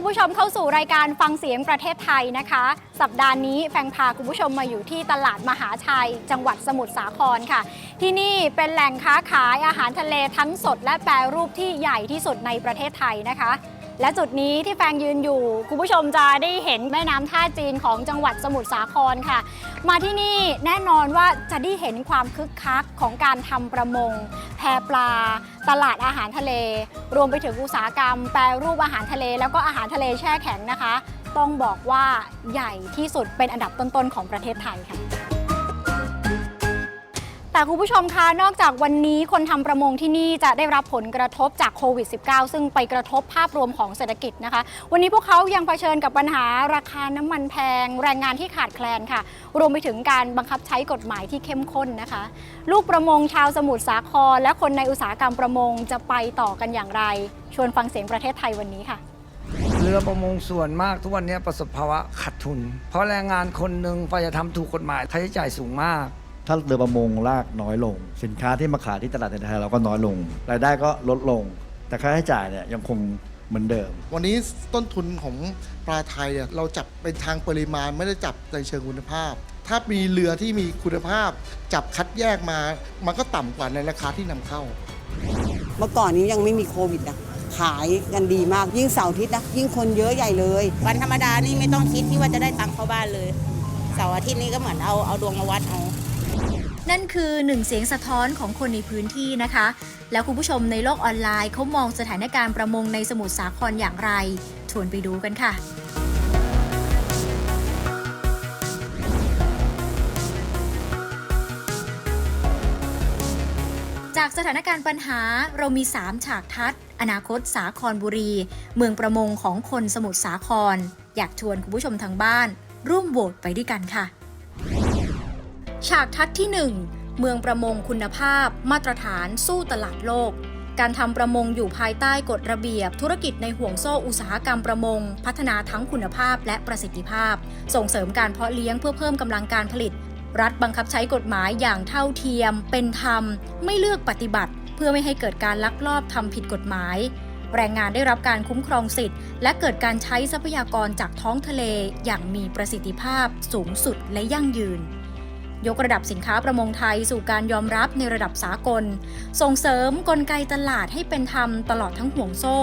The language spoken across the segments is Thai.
คุณผู้ชมเข้าสู่รายการฟังเสียงประเทศไทยนะคะ สัปดาห์นี้แฟงพาคุณผู้ชมมาอยู่ที่ตลาดมหาชัย จังหวัดสมุทรสาครค่ะ ที่นี่เป็นแหล่งค้าขายอาหารทะเลทั้งสดและแปรรูปที่ใหญ่ที่สุดในประเทศไทยนะคะ และจุดนี้ที่แฟงยืนอยู่ คุณผู้ชมจะได้เห็นแม่น้ำท่าจีนของจังหวัดสมุทรสาครค่ะ มาที่นี่แน่นอนว่าจะได้เห็นความคึกคักของการทำประมง แพปลา ตลาดอาหารทะเล รวมไปถึงอุตสาหกรรม แปรรูปอาหารทะเล แล้วก็อาหารทะเลแช่แข็งนะคะ ต้องบอกว่าใหญ่ที่สุดเป็นอันดับต้นๆของประเทศไทยค่ะ แต่คุณผู้ชมคะนอกจากวันนี้คนทำประมงที่นี่จะได้รับผลกระทบจากโควิด -19 ซึ่งไปกระทบภาพรวมของเศรษฐกิจนะคะ วันนี้พวกเขายังเผชิญกับปัญหาราคาน้ำมันแพง แรงงานที่ขาดแคลนค่ะ รวมไปถึงการบังคับใช้กฎหมายที่เข้มข้นนะคะ ลูกประมงชาวสมุทรสาคร และคนในอุตสาหกรรมประมงจะไปต่อกันอย่างไร ชวนฟังเสียงประเทศไทยวันนี้ค่ะเรือประมงส่วนมากทุกวันนี้ประสบภาวะขาดทุน เพราะแรงงานคนหนึ่งพอจะทำถูกกฎหมายค่าใช้จ่ายสูงมาก ถ้าเรือประมงลากน้อยลง สินค้าที่มาขายที่ตลาดในไทยเราก็น้อยลง รายได้ก็ลดลง แต่ค่าใช้จ่ายเนี่ยยังคงเหมือนเดิม วันนี้ต้นทุนของปลาไทยเนี่ยเราจับเป็นทางปริมาณไม่ได้จับในเชิงคุณภาพ ถ้ามีเรือที่มีคุณภาพ จับคัดแยกมา มันก็ต่ำกว่าในราคาที่นำเข้า เมื่อก่อนนี้ยังไม่มีโควิดนะขายกันดีมากยิ่งเสาร์อาทิตย์นะยิ่งคนเยอะใหญ่เลย วันธรรมดานี่ไม่ต้องคิดที่ว่าจะได้ตังค์เข้าบ้านเลย เสาร์อาทิตย์นี้ก็เหมือนเอาเอาดวงมาวัดเอา นั่นคือหนึ่งเสียงสะท้อนของคนในพื้นที่นะคะ แล้วคุณผู้ชมในโลกออนไลน์เขามองสถานการณ์ประมงในสมุทรสาครอย่างไร ชวนไปดูกันค่ะจากสถานการณ์ปัญหาเรามี 3 ฉากทัศน์อนาคตสาครบุรี เมืองประมงของคนสมุทรสาคร อยากชวนคุณผู้ชมทางบ้าน ร่วมโหวตไปด้วยกันค่ะ ฉากทัศน์ที่ 1 เมืองประมงคุณภาพ มาตรฐานสู้ตลาดโลก การทำประมงอยู่ภายใต้กฎระเบียบ ธุรกิจในห่วงโซ่อุตสาหกรรมประมง พัฒนาทั้งคุณภาพและประสิทธิภาพ ส่งเสริมการเพาะเลี้ยงเพื่อเพิ่มกำลังการผลิต รัฐบังคับใช้กฎหมายอย่างเท่าเทียม เป็นธรรม ไม่เลือกปฏิบัติ เพื่อไม่ให้เกิดการลักลอบทำผิดกฎหมายแรงงานได้รับการคุ้มครองสิทธิ์ และเกิดการใช้ทรัพยากรจากท้องทะเลอย่างมีประสิทธิภาพสูงสุดและยั่งยืน ยกระดับสินค้าประมงไทยสู่การยอมรับในระดับสากล ส่งเสริมกลไกตลาดให้เป็นธรรมตลอดทั้งห่วงโซ่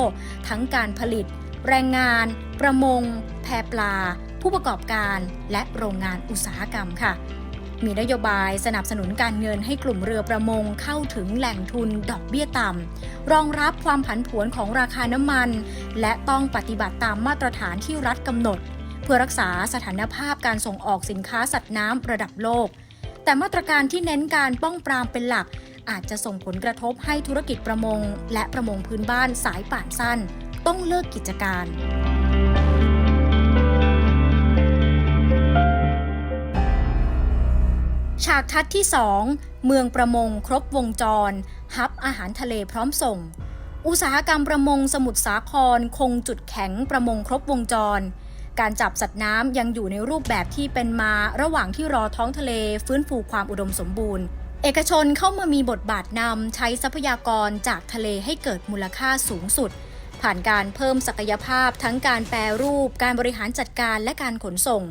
ทั้งการผลิต แรงงาน ประมง แพปลา ผู้ประกอบการและโรงงานอุตสาหกรรมค่ะ มีนโยบายสนับสนุนการเงินให้กลุ่มเรือประมงเข้าถึงแหล่งทุนดอกเบี้ยต่ำรองรับความผันผวนของราคาน้ำมัน และต้องปฏิบัติตามมาตรฐานที่รัฐกำหนด เพื่อรักษาสถานภาพการส่งออกสินค้าสัตว์น้ำระดับโลก แต่มาตรการที่เน้นการป้องปรามเป็นหลัก อาจจะส่งผลกระทบให้ธุรกิจประมง และประมงพื้นบ้านสายป่านสั้น ต้องเลิกกิจการฉากทัศน์ที่ 2 เมืองประมงครบวงจร ฮับอาหารทะเลพร้อมส่ง อุตสาหกรรมประมงสมุทรสาครคงจุดแข็งประมงครบวงจร การจับสัตว์น้ำยังอยู่ในรูปแบบที่เป็นมาระหว่างที่รอท้องทะเลฟื้นฟูความอุดมสมบูรณ์ เอกชนเข้ามามีบทบาทนำใช้ทรัพยากรจากทะเลให้เกิดมูลค่าสูงสุด ผ่านการเพิ่มศักยภาพทั้งการแปรรูป การบริหารจัดการและการขนส่ง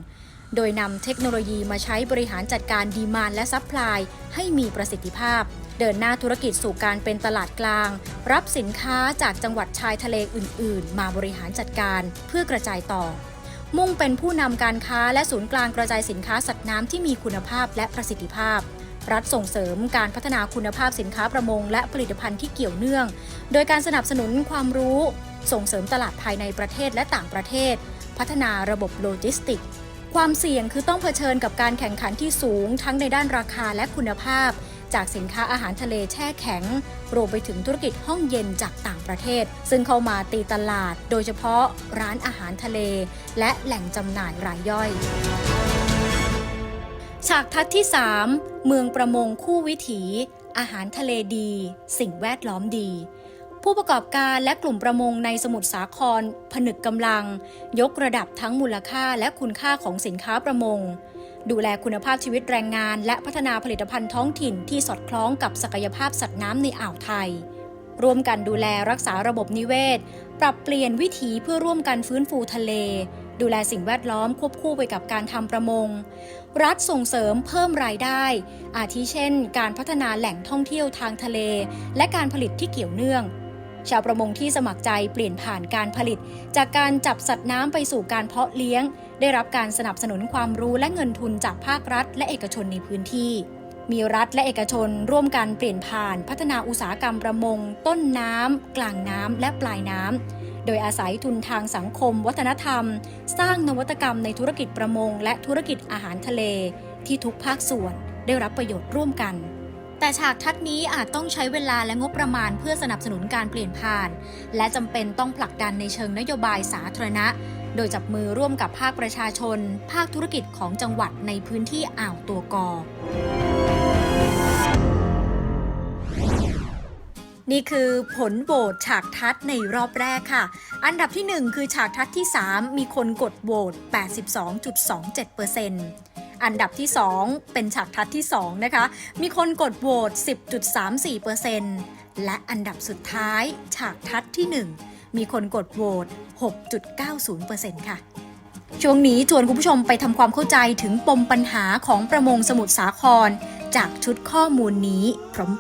โดยนำเทคโนโลยีมาใช้บริหารจัดการดีมานและซัพพลายให้มีประสิทธิภาพเดินหน้าธุรกิจสู่การเป็นตลาดกลาง รับสินค้าจากจังหวัดชายทะเลอื่น ๆ มาบริหารจัดการเพื่อกระจายต่อ มุ่งเป็นผู้นำการค้าและศูนย์กลางกระจายสินค้าสัตว์น้ำที่มีคุณภาพและประสิทธิภาพ รัฐส่งเสริมการพัฒนาคุณภาพสินค้าประมง และผลิตภัณฑ์ที่เกี่ยวเนื่อง โดยการสนับสนุนความรู้ ส่งเสริมตลาดภายในประเทศและต่างประเทศ พัฒนาระบบโลจิสติก ความเสี่ยงคือต้องเผชิญกับการแข่งขันที่สูง ทั้งในด้านราคาและคุณภาพ จากสินค้าอาหารทะเลแช่แข็ง รวมไปถึงธุรกิจห้องเย็นจากต่างประเทศ ซึ่งเข้ามาตีตลาด โดยเฉพาะร้านอาหารทะเล และแหล่งจำหน่ายรายย่อยฉากทัศน์ที่ 3 เมืองประมงคู่วิถี อาหารทะเลดี สิ่งแวดล้อมดี ผู้ประกอบการและกลุ่มประมงในสมุทรสาคร ผนึกกำลัง ยกระดับทั้งมูลค่าและคุณค่าของสินค้าประมง ดูแลคุณภาพชีวิตแรงงาน และพัฒนาผลิตภัณฑ์ท้องถิ่นที่สอดคล้องกับศักยภาพสัตว์น้ำในอ่าวไทย ร่วมกันดูแลรักษาระบบนิเวศ ปรับเปลี่ยนวิถีเพื่อร่วมกันฟื้นฟูทะเล ดูแลสิ่งแวดล้อมควบคู่ไปกับการทำประมง รัฐส่งเสริมเพิ่มรายได้ อาทิเช่น การพัฒนาแหล่งท่องเที่ยวทางทะเล และการผลิตที่เกี่ยวเนื่อง ชาวประมงที่สมัครใจเปลี่ยนผ่านการผลิต จากการจับสัตว์น้ำไปสู่การเพาะเลี้ยง ได้รับการสนับสนุนความรู้และเงินทุนจากภาครัฐ และเอกชนในพื้นที่ มีรัฐและเอกชนร่วมกันเปลี่ยนผ่าน พัฒนาอุตสาหกรรมประมง ต้นน้ำกลางน้ำและปลายน้ำโดยอาศัยทุนทางสังคม วัฒนธรรม สร้างนวัตกรรมในธุรกิจประมง และธุรกิจอาหารทะเล ที่ทุกภาคส่วนได้รับประโยชน์ร่วมกัน แต่ฉากทัศนี้อาจต้องใช้เวลาและงบประมาณเพื่อสนับสนุนการเปลี่ยนผ่าน และจำเป็นต้องผลักดันในเชิงนโยบายสาธารณะ โดยจับมือร่วมกับภาคประชาชน ภาคธุรกิจของจังหวัดในพื้นที่อ่าวตัวกอนี่คือผลโหวตฉากทัศในรอบแรกค่ะ อันดับที่ 1 คือฉากทัศที่ 3 มีคนกดโหวต82.27% อันดับที่ 2 เป็นฉากทัศน์ที่ 2 นะคะ มีคนกดโหวต 10.34%และอันดับสุดท้าย ฉากทัศน์ที่ 1 มีคนกดโหวต 6.90%ค่ะช่วงนี้ชวนคุณผู้ชมไปทำความเข้าใจถึงปมปัญหาของประมงสมุทรสาคร จากชุดข้อมูลนี้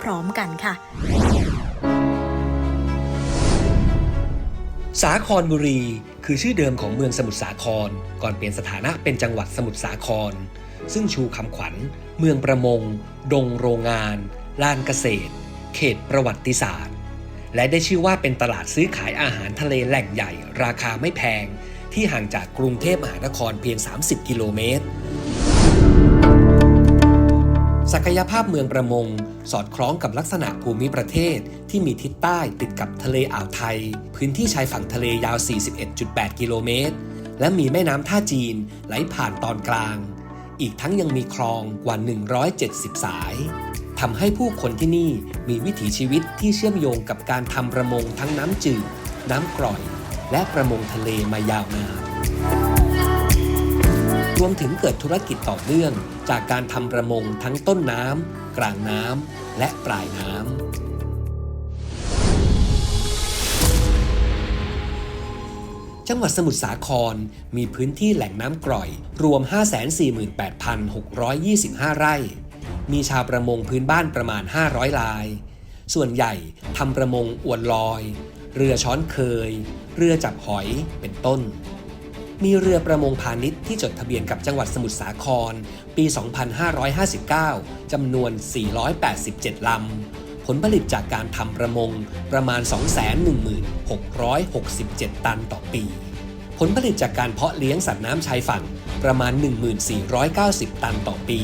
พร้อมๆกันค่ะ สาครบุรี คือชื่อเดิมของเมืองสมุทรสาคร ก่อนเปลี่ยนสถานะเป็นจังหวัดสมุทรสาคร ซึ่งชูคำขวัญ เมืองประมง ดงโรงงาน ลานเกษตร เขตประวัติศาสตร์ และได้ชื่อว่าเป็นตลาดซื้อขายอาหารทะเลแหล่งใหญ่ ราคาไม่แพง ที่ห่างจากกรุงเทพมหานครเพียง 30 กิโลเมตร ศักยภาพเมืองประมง สอดคล้องกับลักษณะภูมิประเทศที่มีทิศใต้ติดกับทะเลอ่าวไทย พื้นที่ชายฝั่งทะเลยาว 41.8 กิโลเมตรและมีแม่น้ำท่าจีนไหลผ่านตอนกลาง อีกทั้งยังมีคลองกว่า 170 สายทำให้ผู้คนที่นี่มีวิถีชีวิตที่เชื่อมโยงกับการทำประมงทั้งน้ำจืด น้ำกร่อย และประมงทะเลมายาวนานรวมถึงเกิดธุรกิจต่อเนื่อง จากการทำประมงทั้งต้นน้ำกลางน้ำและปลายน้ำ จังหวัดสมุทรสาครมีพื้นที่แหล่งน้ำกร่อย รวม 548,625 ไร่ มีชาวประมงพื้นบ้านประมาณ 500 ลาย ส่วนใหญ่ทำประมงอวนลอย เรือช้อนเคย เรือจับหอยเป็นต้น มีเรือประมงพาณิชย์ที่จดทะเบียนกับจังหวัดสมุทรสาคร ปี 2559 จำนวน 487 ลำ ผลผลิตจากการทำประมงประมาณ 216,667ตันต่อปี ผลผลิตจากการเพาะเลี้ยงสัตว์น้ำชายฝั่งประมาณ 1490 ตันต่อปี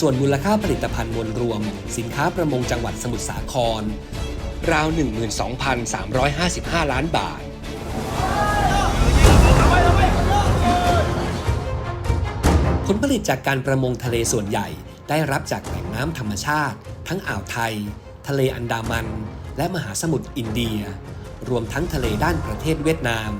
ส่วนมูลค่าผลิตภัณฑ์มวลรวม สินค้าประมงจังหวัดสมุทรสาคร ราว 12,355 ล้านบาทผลผลิตจากการประมงทะเลส่วนใหญ่ได้รับจากแหล่งน้ำธรรมชาติ ทั้งอ่าวไทย ทะเลอันดามัน และมหาสมุทรอินเดีย รวมทั้งทะเลด้านประเทศเวียดนาม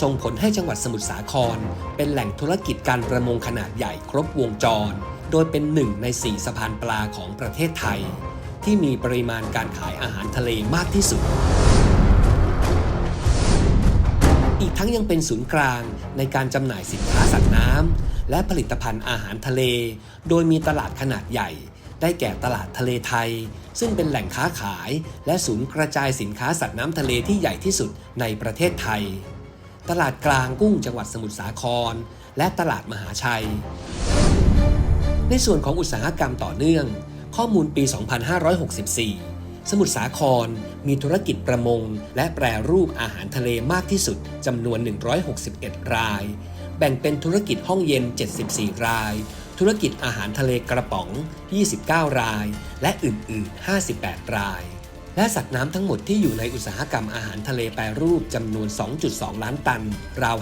ส่งผลให้จังหวัดสมุทรสาคร เป็นแหล่งธุรกิจการประมงขนาดใหญ่ครบวงจร โดยเป็นหนึ่งในสี่สะพานปลาของประเทศไทย ที่มีปริมาณการขายอาหารทะเลมากที่สุด อีกทั้งยังเป็นศูนย์กลางในการจำหน่ายสินค้าสัตว์น้ำและผลิตภัณฑ์อาหารทะเล โดยมีตลาดขนาดใหญ่ ได้แก่ตลาดทะเลไทย ซึ่งเป็นแหล่งค้าขาย และศูนย์กระจายสินค้าสัตว์น้ำทะเลที่ใหญ่ที่สุดในประเทศไทย ตลาดกลางกุ้งจังหวัดสมุทรสาคร และตลาดมหาชัย ในส่วนของอุตสาหกรรมต่อเนื่อง ข้อมูลปี 2564 สมุทรสาครมีธุรกิจประมง และแปรรูปอาหารทะเลมากที่สุดจำนวน 161 ราย แบ่งเป็นธุรกิจห้องเย็น 74 ราย ธุรกิจอาหารทะเลกระป๋อง 29 ราย และอื่น ๆ 58 ราย และสัตว์น้ำทั้งหมดที่อยู่ในอุตสาหกรรมอาหารทะเลแปรรูปจำนวน 2.2 ล้านตัน ราว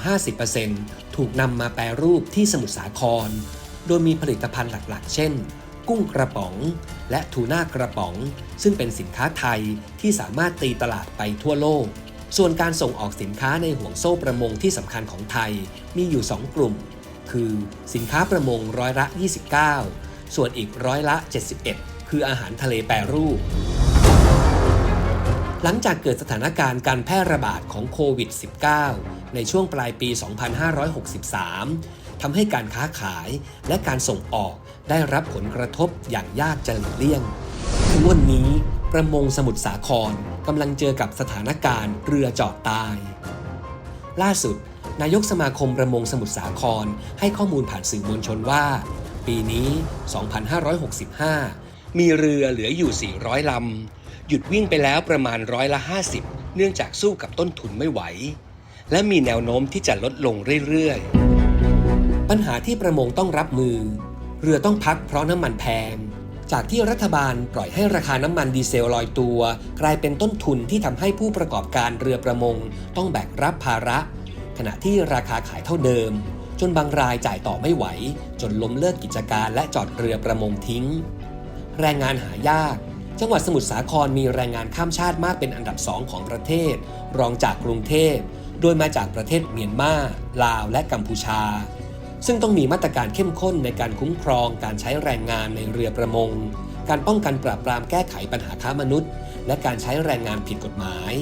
50%ถูกนำมาแปรรูปที่สมุทรสาคร โดยมีผลิตภัณฑ์หลัก ๆ เช่น กุ้งกระป๋อง และทูน่ากระป๋อง ซึ่งเป็นสินค้าไทยที่สามารถตีตลาดไปทั่วโลกส่วนการส่งออกสินค้าในห่วงโซ่ประมงที่สำคัญของไทยมีอยู่ 2 กลุ่ม คือสินค้าประมงร้อยละ 29 ส่วนอีกร้อยละ 71 คืออาหารทะเลแปรรูป หลังจากเกิดสถานการณ์การแพร่ระบาดของโควิด -19 ในช่วงปลายปี 2563 ทำให้การค้าขายและการส่งออกได้รับผลกระทบอย่างยากจะหลีกเลี่ยงถึงวันนี้ประมงสมุทรสาครกำลังเจอกับสถานการณ์เรือจอดตาย ล่าสุด นายกสมาคมประมงสมุทรสาคร ให้ข้อมูลผ่านสื่อมวลชนว่า ปีนี้ 2565 มีเรือเหลืออยู่ 400 ลำ หยุดวิ่งไปแล้วประมาณร้อยละ 50 เนื่องจากสู้กับต้นทุนไม่ไหว และมีแนวโน้มที่จะลดลงเรื่อยๆ ปัญหาที่ประมงต้องรับมือ เรือต้องพักเพราะน้ำมันแพงจากที่รัฐบาลปล่อยให้ราคาน้ำมันดีเซลลอยตัว กลายเป็นต้นทุนที่ทำให้ผู้ประกอบการเรือประมง ต้องแบกรับภาระ ขณะที่ราคาขายเท่าเดิม จนบางรายจ่ายต่อไม่ไหว จนล้มเลิกกิจการและจอดเรือประมงทิ้ง แรงงานหายาก จังหวัดสมุทรสาครมีแรงงานข้ามชาติมากเป็นอันดับสองของประเทศ รองจากกรุงเทพ โดยมาจากประเทศเมียนมา ลาว และกัมพูชา ซึ่งต้องมีมาตรการเข้มข้นในการคุ้มครองการใช้แรงงานในเรือประมง การป้องกันปราบปรามแก้ไขปัญหาค้ามนุษย์ และการใช้แรงงานผิดกฎหมาย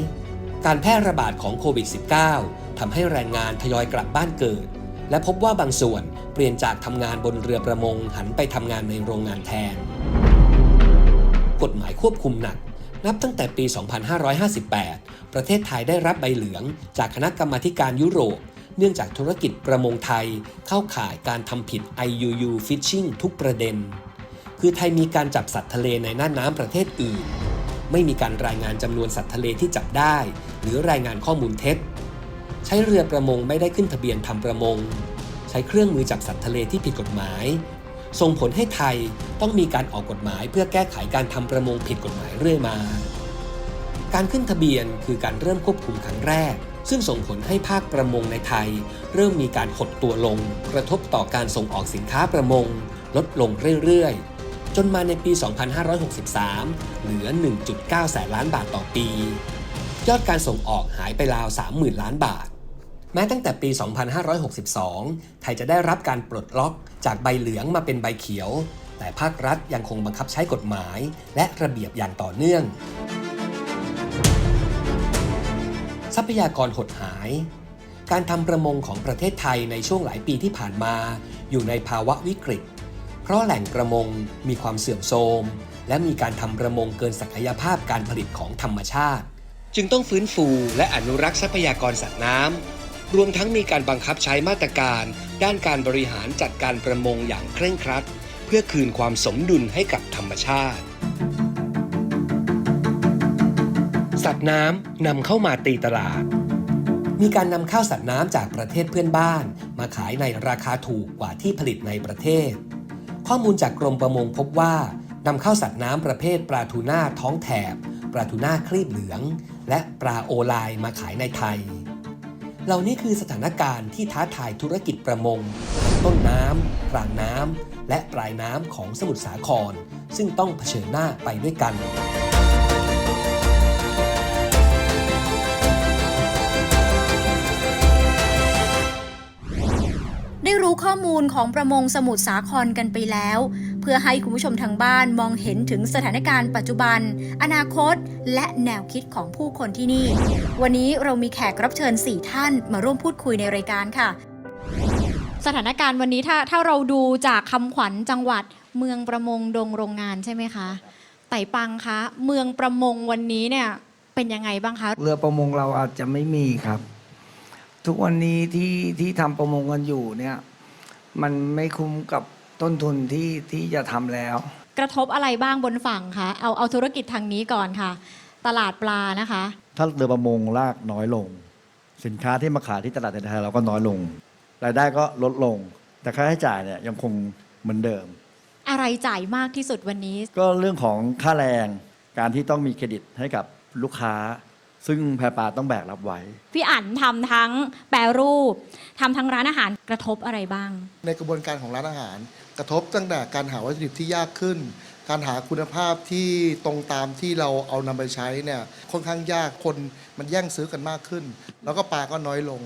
การแพร่ระบาดของโควิด -19 ทำให้แรงงานทยอยกลับบ้านเกิด และพบว่าบางส่วนเปลี่ยนจากทำงานบนเรือประมงหันไปทำงานในโรงงานแทน กฎหมายควบคุมหนัก นับตั้งแต่ปี 2558 ประเทศไทยได้รับใบเหลืองจากคณะกรรมาธิการยุโรป เนื่องจากธุรกิจประมงไทยเข้าข่ายการทำผิด IUU Fishing ทุกประเด็น คือไทยมีการจับสัตว์ทะเลในน่านน้ำประเทศอื่นไม่มีการรายงานจำนวนสัตว์ทะเลที่จับได้ หรือรายงานข้อมูลเท็จ ใช้เรือประมงไม่ได้ขึ้นทะเบียนทำประมง ใช้เครื่องมือจับสัตว์ทะเลที่ผิดกฎหมาย ส่งผลให้ไทยต้องมีการออกกฎหมายเพื่อแก้ไขการทำประมงผิดกฎหมายเรื่อยมา การขึ้นทะเบียนคือการเริ่มควบคุมครั้งแรก ซึ่งส่งผลให้ภาคประมงในไทย เริ่มมีการหดตัวลง กระทบต่อการส่งออกสินค้าประมง ลดลงเรื่อยๆจนมาในปี 2563 เหลือ 1.9 แสนล้านบาทต่อปี ยอดการส่งออกหายไปราว 30,000 ล้านบาท แม้ตั้งแต่ปี 2562 ไทยจะได้รับการปลดล็อกจากใบเหลืองมาเป็นใบเขียว แต่ภาครัฐยังคงบังคับใช้กฎหมาย และระเบียบอย่างต่อเนื่อง ทรัพยากรหดหาย การทำประมงของประเทศไทยในช่วงหลายปีที่ผ่านมา อยู่ในภาวะวิกฤต เพราะแหล่งประมงมีความเสื่อมโทรม และมีการทำประมงเกินศักยภาพการผลิตของธรรมชาติ จึงต้องฟื้นฟูและอนุรักษ์ทรัพยากรสัตว์น้ำ รวมทั้งมีการบังคับใช้มาตรการ ด้านการบริหารจัดการประมงอย่างเคร่งครัด เพื่อคืนความสมดุลให้กับธรรมชาติ สัตว์น้ำนำเข้ามาตีตลาด มีการนำเข้าสัตว์น้ำจากประเทศเพื่อนบ้าน มาขายในราคาถูกกว่าที่ผลิตในประเทศ ข้อมูลจากกรมประมงพบว่านำเข้าสัตว์น้ำประเภทปลาทูน่าท้องแถบปลาทูน่าครีบเหลือง และปลาโอไลน์มาขายในไทย เหล่านี้คือสถานการณ์ที่ท้าทายธุรกิจประมง ต้นน้ำกลางน้ำและปลายน้ำของสมุทรสาคร ซึ่งต้องเผชิญหน้าไปด้วยกันได้รู้ข้อมูลของประมงสมุทรสาครกันไปแล้ว เพื่อให้คุณผู้ชมทางบ้านมองเห็นถึงสถานการณ์ปัจจุบัน อนาคต และแนวคิดของผู้คนที่นี่ วันนี้เรามีแขกรับเชิญ 4 ท่านมาร่วมพูดคุยในรายการค่ะ สถานการณ์วันนี้ถ้าถ้าเราดูจากคำขวัญจังหวัดเมืองประมงดงโรงงานใช่ไหมคะไต่ปังคะเมืองประมงวันนี้เนี่ยเป็นยังไงบ้างคะ เรือประมงเราอาจจะไม่มีครับ ทุกวันนี้ที่ที่ทำประมงกันอยู่เนี่ย มันไม่คุ้มกับ ต้นทุนที่ที่จะทำแล้ว กระทบอะไรบ้างบนฝั่งคะเอาเอาธุรกิจทางนี้ก่อนค่ะ ตลาดปลานะคะ ถ้าเรือประมงลากน้อยลง สินค้าที่มาขายที่ตลาดในไทยเราก็น้อยลง รายได้ก็ลดลง แต่ค่าใช้จ่ายเนี่ยยังคงเหมือนเดิม อะไรจ่ายมากที่สุดวันนี้ ก็เรื่องของค่าแรงการที่ต้องมีเครดิตให้กับลูกค้า ซึ่งแพรปลาต้องแบกรับไว้ พี่อั๋นทำทั้งแปรรูปทำทั้งร้านอาหารกระทบอะไรบ้าง ในกระบวนการของร้านอาหาร กระทบตั้งแต่การหาวัตถุดิบที่ยากขึ้น การหาคุณภาพที่ตรงตามที่เราเอานำไปใช้เนี่ยค่อนข้างยากคนมันแย่งซื้อกันมากขึ้น แล้วก็ปลาก็น้อยลง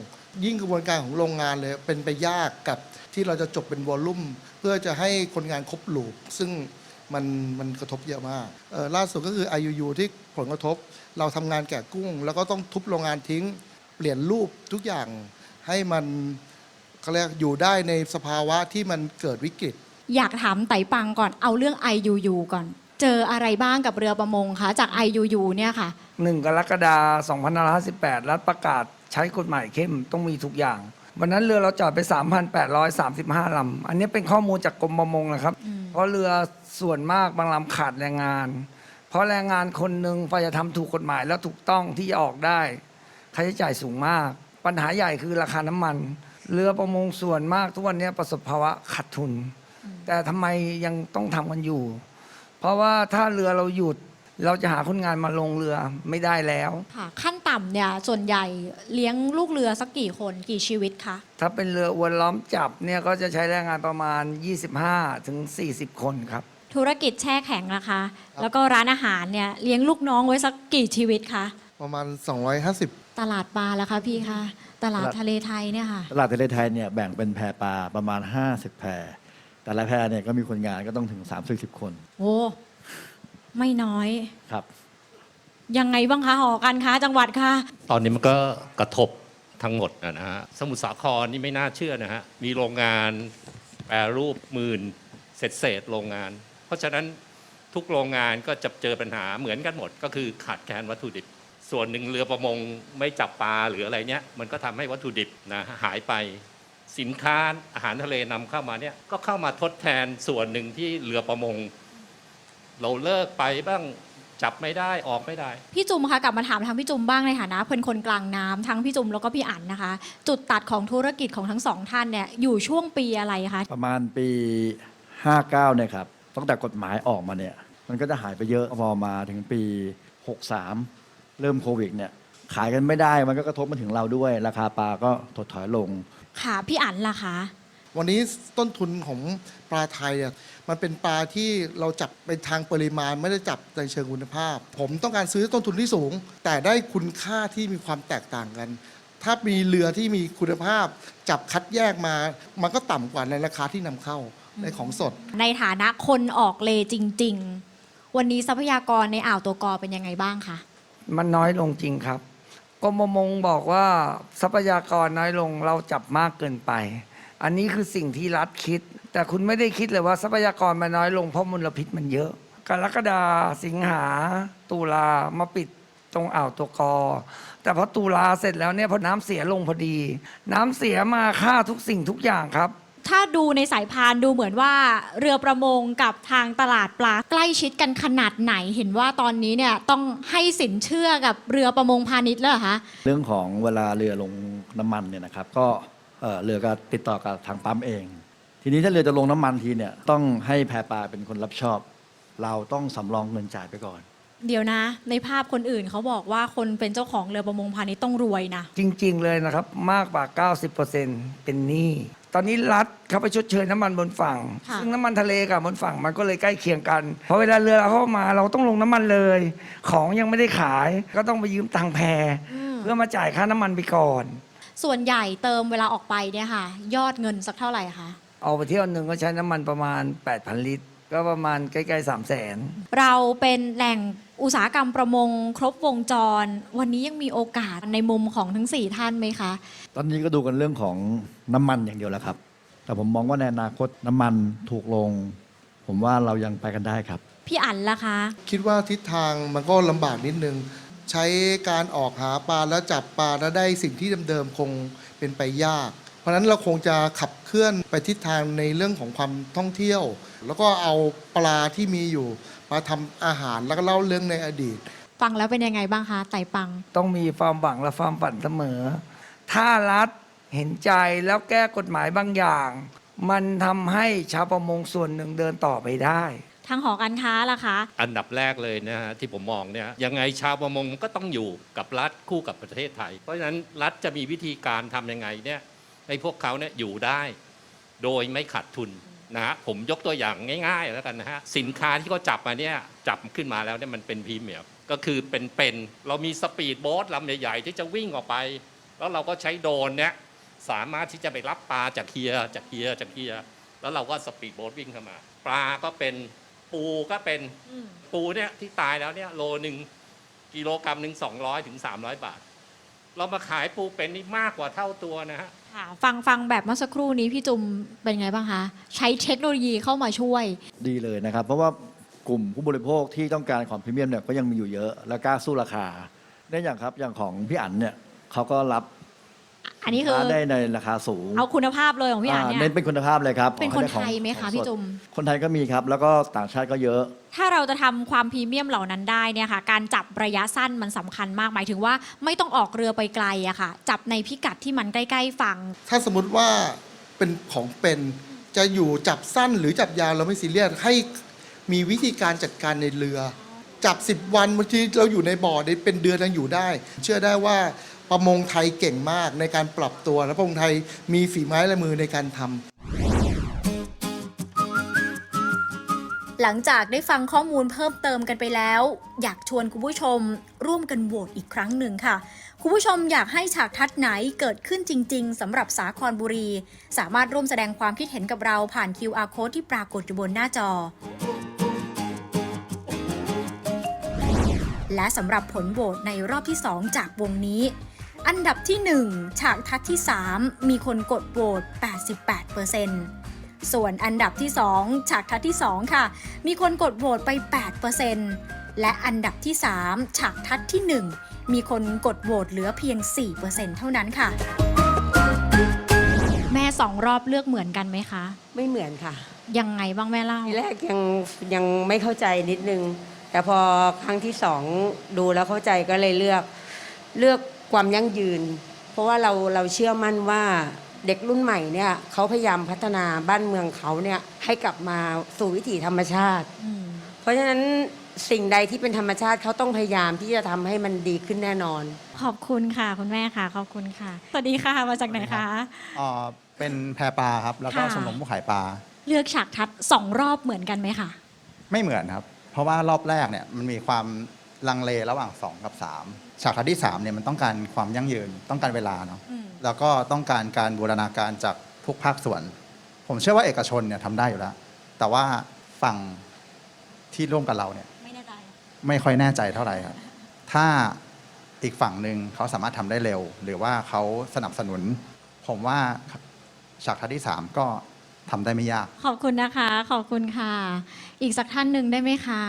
ยิ่งกระบวนการของโรงงานเลยเป็นไปยากกับที่เราจะจบเป็นวอลลุ่ม เพื่อจะให้คนงานครบลูปซึ่ง มันมันกระทบเยอะมากเอ่อล่าสุดก็คือ IUU ที่ผลกระทบ เราทำงานแกะกุ้ง แล้วก็ต้องทุบโรงงานทิ้ง เปลี่ยนรูปทุกอย่างให้มันเขาเรียกอยู่ได้ในสภาวะที่มันเกิดวิกฤต อยากถามไต่ปังก่อนเอาเรื่อง IUU ก่อน เจออะไรบ้างกับเรือประมงคะจาก IUU เนี่ยค่ะ 1 กรกฎาคม2558 รัฐประกาศใช้กฎหมายเข้มต้องมีทุกอย่าง วันนั้นเรือเราจอดไป 3,835ลำอันนี้เป็นข้อมูลจากกรมประมงนะครับเพ ราะเรือส่วนมากบางลำขาดแรงงาน เพราะแรงงานคนหนึ่งพอจะทำถูกกฎหมายแล้วถูกต้องที่จะออกได้ค่าใช้จ่ายสูงมาก ปัญหาใหญ่คือราคาน้ำมัน เรือประมงส่วนมากทุกวันนี้ประสบภาวะขาดทุน แต่ทำไมยังต้องทำกันอยู่ เพราะว่าถ้าเรือเราหยุด เราจะหาคนงานมาลงเรือไม่ได้แล้ว ค่ะ ขั้นต่ำเนี่ยส่วนใหญ่เลี้ยงลูกเรือสักกี่คนกี่ชีวิตคะ ถ้าเป็นเรืออวนล้อมจับเนี่ยก็จะใช้แรงงานประมาณ 25ถึง40 คนครับ ธุรกิจแช่แข็งนะคะ แล้วก็ร้านอาหารเนี่ยเลี้ยงลูกน้องไว้สักกี่ชีวิตคะ ประมาณ 250 ตลาดปลาแล้วคะพี่คะตลาดตลาดทะเลไทยเนี่ยค่ะ ตลาดทะเลไทยเนี่ยแบ่งเป็นแพปลาประมาณ 50 แพแต่ละแพเนี่ยก็มีคนงานก็ต้องถึง 30คน โอ้ ไม่น้อย ครับ ยังไงบ้างคะหอการค้าจังหวัดคะตอนนี้มันก็กระทบทั้งหมดนะฮะสมุทรสาครนี่ไม่น่าเชื่อนะฮะมีโรงงานแปรรูปหมื่นเศษเศษๆโรงงาน เพราะฉะนั้นทุกโรงงานก็จะเจอปัญหาเหมือนกันหมด ก็คือขาดแคลนวัตถุดิบ ส่วนหนึ่งเรือประมงไม่จับปลาหรืออะไรเนี้ยมันก็ทำให้วัตถุดิบนะหายไปสินค้าอาหารทะเลนำเข้ามาเนี่ยก็เข้ามาทดแทนส่วนหนึ่งที่เรือประมง เราเลิกไปบ้างจับไม่ได้ออกไม่ได้ พี่จุมคะกลับมาถามทางพี่จุมบ้างในฐานะเป็นคนกลางน้ำทั้งพี่จุมแล้วก็พี่อั๋นนะคะ จุดตัดของธุรกิจของทั้งสองท่านเนี่ยอยู่ช่วงปีอะไรคะประมาณปี 59 เนี่ยครับตั้งแต่กฎหมายออกมาเนี่ย มันก็จะหายไปเยอะพอมาถึงปี 63 เริ่มโควิดเนี่ย ขายกันไม่ได้มันก็กระทบมาถึงเราด้วย ราคาปลาก็ถดถอยลง ค่ะพี่อั๋นล่ะคะ วันนี้ต้นทุนของปลาไทยอะมันเป็นปลาที่เราจับเป็นทางปริมาณไม่ได้จับในเชิงคุณภาพ ผมต้องการซื้อต้นทุนที่สูง แต่ได้คุณค่าที่มีความแตกต่างกัน ถ้ามีเรือที่มีคุณภาพ จับคัดแยกมา มันก็ต่ำกว่าในราคาที่นำเข้าในของสด ในฐานะคนออกเลจริง ๆ วันนี้ทรัพยากรในอ่าวตัวกอเป็นยังไงบ้างคะ มันน้อยลงจริงครับกรมประมงบอกว่าทรัพยากรน้อยลงเราจับมากเกินไป อันนี้คือสิ่งที่รัฐคิด แต่คุณไม่ได้คิดเลยว่าทรัพยากรมันน้อยลงเพราะมลพิษมันเยอะ กรกฎาสิงหาตุลามาปิดตรงอ่าวตัวกอ แต่พอตุลาเสร็จแล้วเนี่ยพอน้ำเสียลงพอดี น้ำเสียมาฆ่าทุกสิ่งทุกอย่างครับ ถ้าดูในสายพานดูเหมือนว่า เรือประมงกับทางตลาดปลาใกล้ชิดกันขนาดไหนเห็นว่าตอนนี้เนี่ยต้องให้สินเชื่อกับเรือประมงพาณิชย์แล้วเหรอคะเรื่องของเวลาเรือลงน้ำมันเนี่ยนะครับก็ เอ่อเรือก็ติดต่อกับทางปั๊มเอง ทีนี้ถ้าเรือจะลงน้ำมันทีเนี่ยต้องให้แพปลาเป็นคนรับผิดชอบ เราต้องสำรองเงินจ่ายไปก่อน เดี๋ยวนะ ในภาพคนอื่นเขาบอกว่าคนเป็นเจ้าของเรือประมงพาณิชย์ต้องรวยนะ จริง ๆ เลยนะครับ มากกว่า 90%เป็นหนี้ตอนนี้รัฐเขาไปชดเชยน้ำมันบนฝั่งค่ะซึ่งน้ำมันทะเลกับบนฝั่งมันก็เลยใกล้เคียงกันเพราะเวลาเรือเราเข้ามาเราต้องลงน้ำมันเลย ของยังไม่ได้ขายก็ต้องไปยืมตังค์แพเพื่อมาจ่ายค่าน้ำมันไปก่อน ส่วนใหญ่เติมเวลาออกไปเนี่ยค่ะ ยอดเงินสักเท่าไหร่คะเอาไปเที่ยวหนึ่งก็ใช้น้ำมันประมาณ 8,000 ลิตร ก็ประมาณใกล้ๆ3 0 0แสน เราเป็นแหล่งอุตสาหกรรมประมง ครบวงจร วันนี้ยังมีโอกาสในมุมของทั้ง 4 ท่านไหมคะ ตอนนี้ก็ดูกันเรื่องของน้ำมันอย่างเดียวแล้วครับ แต่ผมมองว่าในอนาคตน้ำมันถูกลง ผมว่าเรายังไปกันได้ครับ พี่อั๋นล่ะคะ คิดว่าทิศทางมันก็ลำบากนิดนึง ใช้การออกหาปลาแล้วจับปลาแล้วได้สิ่งที่เดิมๆคงเป็นไปยาก เพราะฉะนั้นเราคงจะขับเคลื่อนไปทิศทางในเรื่องของความท่องเที่ยว แล้วก็เอาปลาที่มีอยู่มาทำอาหารแล้วก็เล่าเรื่องในอดีต ฟังแล้วเป็นยังไงบ้างคะไต่ปัง ต้องมีความหวังและความฝันเสมอ ถ้ารัฐเห็นใจแล้วแก้กฎหมายบางอย่าง มันทำให้ชาวประมงส่วนหนึ่งเดินต่อไปได้ ทางหอการค้าล่ะคะ อันดับแรกเลยนะฮะที่ผมมองเนี่ยยังไงชาวประมงก็ต้องอยู่กับรัฐคู่กับประเทศไทย เพราะฉะนั้นรัฐจะมีวิธีการทำยังไงเนี่ยให้พวกเขาเนี่ยอยู่ได้ โดยไม่ขาดทุนนะฮะผมยกตัวอย่างง่าย ๆ แล้วกันนะฮะสินค้าที่เขาจับมาเนี่ยจับขึ้นมาแล้วเนี่ยมันเป็นพรีเมียมก็คือเป็นเป็นเรามีสปีดโบ๊ทลำใหญ่ๆที่จะวิ่งออกไป แล้วเราก็ใช้โดรนเนี่ยสามารถที่จะไปรับปลาจากเฮียจากเฮียจากเฮียแล้วเราก็สปีดโบ๊ทวิ่งเข้ามา ปลาก็เป็น ปูก็เป็นปูเนี่ยที่ตายแล้วเนี่ยโลหนึ่งกิโลกรัมหนึ่งสองร้อยถึงสามร้อยบาท เรามาขายปูเป็นนี่มากกว่าเท่าตัวนะฮะ ค่ะฟังฟังแบบเมื่อสักครู่นี้พี่จุมเป็นไงบ้างคะใช้เทคโนโลยีเข้ามาช่วย ดีเลยนะครับ เพราะว่ากลุ่มผู้บริโภคที่ต้องการของพรีเมียมเนี่ยก็ยังมีอยู่เยอะ และกล้าสู้ราคาได้อย่างครับอย่างของพี่อั๋นเนี่ยเขาก็รับ อันนี้คือสิค้าได้ในราคาสูงเอาคุณภาพเลยของพี่อันอ่าเนี่ยเน้นเป็นคุณภาพเลยครับเป็นคนขอไทให้ยไหมขคะองพี่สดจุมคนไทยก็มีครับ แล้วก็ต่างชาติก็เยอะ ถ้าเราจะทำความพรีเมียมเหล่านั้นได้เนี่ยค่ะ การจับระยะสั้นมันสำคัญมากหมายถึงว่าไม่ต้องออกเรือไปไกลอะค่ะ จับในพิกัดที่มันใกล้ๆฝั่ง ถ้าสมมติว่าเป็นของเป็นจะอยู่จับสั้นหรือจับยาวเราไม่ซีเรียสให้มีวิธีการจัดการในเรือ จับ 10 วันบางทีเราอยู่ในบ่อได้เป็นเดือนยังอยู่ได้ เชื่อได้ว่า ประมงไทยเก่งมากในการปรับตัว และประมงไทยมีฝีไม้ลายมือในการทำ หลังจากได้ฟังข้อมูลเพิ่มเติมกันไปแล้ว อยากชวนคุณผู้ชมร่วมกันโหวตอีกครั้งหนึ่งค่ะ คุณผู้ชมอยากให้ฉากทัดไหนเกิดขึ้นจริง ๆสำหรับสาครบุรี สามารถร่วมแสดงความคิดเห็นกับเราผ่าน QR code ที่ปรากฏอยู่บนหน้าจอ และสำหรับผลโหวตในรอบที่ 2 จากวงนี้ อันดับที่ 1 ฉากทัดที่ 3 มีคนกดโหวต88%ส่วนอันดับที่ 2 ฉากทัดที่ 2 ค่ะ มีคนกดโหวตไป 8%และอันดับที่ 3 ฉากทัดที่ 1 มีคนกดโหวตเหลือเพียง 4%เท่านั้นค่ะ แม่สองรอบเลือกเหมือนกันไหมคะ ไม่เหมือนค่ะ ยังไงบ้างแม่เล่า ทีแรกยังยังไม่เข้าใจนิดนึง แต่พอครั้งที่สองดูแล้วเข้าใจก็เลยเลือก เลือก ความยั่งยืน เพราะว่าเราเราเชื่อมั่นว่าเด็กรุ่นใหม่เนี่ยเขาพยายามพัฒนาบ้านเมืองเขาเนี่ยให้กลับมาสู่วิถีธรรมชาติ เพราะฉะนั้นสิ่งใดที่เป็นธรรมชาติเขาต้องพยายามที่จะทำให้มันดีขึ้นแน่นอน ขอบคุณค่ะคุณแม่ค่ะ ขอบคุณค่ะ สวัสดีค่ะมาจากไหนคะ อ่าเป็นแพปลาครับ แล้วก็ค่ะ ชมรมผู้ขายปลา เลือกฉากทัดสองรอบเหมือนกันไหมคะไม่เหมือนครับ เพราะว่ารอบแรกเนี่ยมันมีความลังเลระหว่าง 2 กับ 3 ฉากทัศน์ที่3เนี่ยมันต้องการความยั่งยืนต้องการเวลาเนาะอืม แล้วก็ต้องการการบูรณาการจากทุกภาคส่วน ผมเชื่อว่าเอกชนเนี่ยทำได้อยู่แล้ว แต่ว่าฝั่งที่ร่วมกับเราเนี่ยไม่แน่ใจ ไม่ค่อยแน่ใจเท่าไหร่ครับถ้าอีกฝั่งหนึ่งเขาสามารถทำได้เร็ว หรือว่าเขาสนับสนุน ผมว่าฉากทัศน์ที่ 3 ก็ทำได้ไม่ยาก ขอบคุณนะคะ ขอบคุณค่ะ อีกสักท่านหนึ่งได้ไหมคะ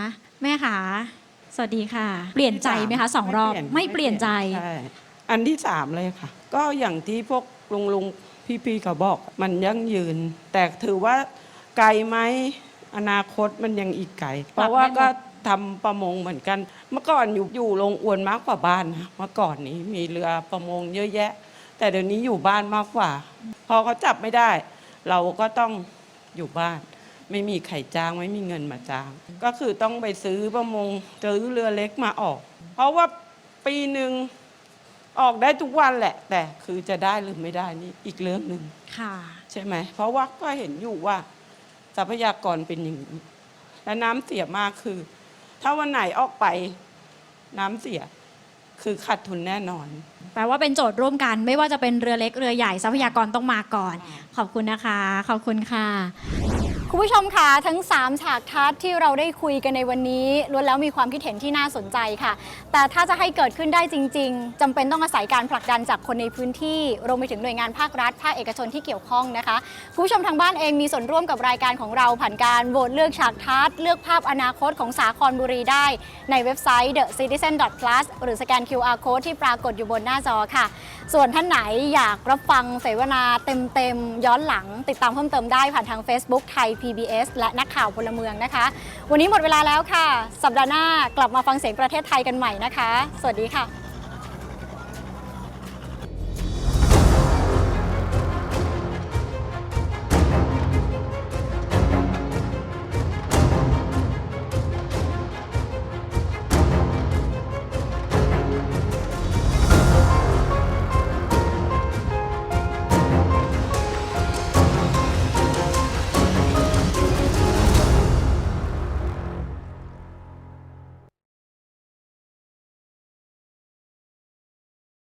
แม่คะ สวัสดีค่ะ เปลี่ยนใจไหมคะสองรอบไม่เปลี่ยนใจใช่อันที่สามเลยค่ะ ก็อย่างที่พวกลุงลุงพี่พี่ๆเขาบอกมันยั่งยืน แต่ถือว่าไกลไหมอนาคตมันยังอีกไกล เพราะว่าก็ทำประมงเหมือนกัน เมื่อก่อนอยู่อยู่โรงอวนมากกว่าบ้านนะเมื่อก่อนนี้มีเรือประมงเยอะแยะ แต่เดี๋ยวนี้อยู่บ้านมากกว่า พอเขาจับไม่ได้ เราก็ต้องอยู่บ้าน ไม่มีไข่จ้างไม่มีเงินมาจ้าง ก็คือต้องไปซื้อประมงซื้อเรือเล็กมาออก เพราะว่าปีหนึ่งออกได้ทุกวันแหละ แต่คือจะได้หรือไม่ได้นี่อีกเรื่องหนึ่งค่ะ ใช่ไหมเพราะว่าก็เห็นอยู่ว่าทรัพยากรเป็นอย่างนี้และน้ำเสียมากคือ ถ้าวันไหนออกไปน้ำเสีย คือขาดทุนแน่นอน แปลว่าเป็นโจทย์ร่วมกัน ไม่ว่าจะเป็นเรือเล็กเรือใหญ่ทรัพยากรต้องมาก่อน ขอบคุณนะคะ ขอบคุณค่ะ คุณผู้ชมคะทั้ง 3 ฉากทัศน์ที่เราได้คุยกันในวันนี้ล้วนแล้วมีความคิดเห็นที่น่าสนใจค่ะ แต่ถ้าจะให้เกิดขึ้นได้จริง ๆจำเป็นต้องอาศัยการผลักดันจากคนในพื้นที่รวมไปถึงหน่วยงานภาครัฐภาคเอกชนที่เกี่ยวข้องนะคะคุณผู้ชมทางบ้านเองมีส่วนร่วมกับรายการของเราผ่านการโหวตเลือกฉากทัศน์เลือกภาพอนาคตของสาครบุรีได้ ในเว็บไซต์ the citizen plus หรือสแกน QR code ที่ปรากฏอยู่บนหน้าจอค่ะ ส่วนท่านไหนอยากรับฟังเสวนาเต็มๆย้อนหลัง ติดตามเพิ่มเติมได้ผ่านทาง Facebook ไทย PBS และนักข่าวพลเมืองนะคะ วันนี้หมดเวลาแล้วค่ะ สัปดาห์หน้ากลับมาฟังเสียงประเทศไทยกันใหม่นะคะ สวัสดีค่ะ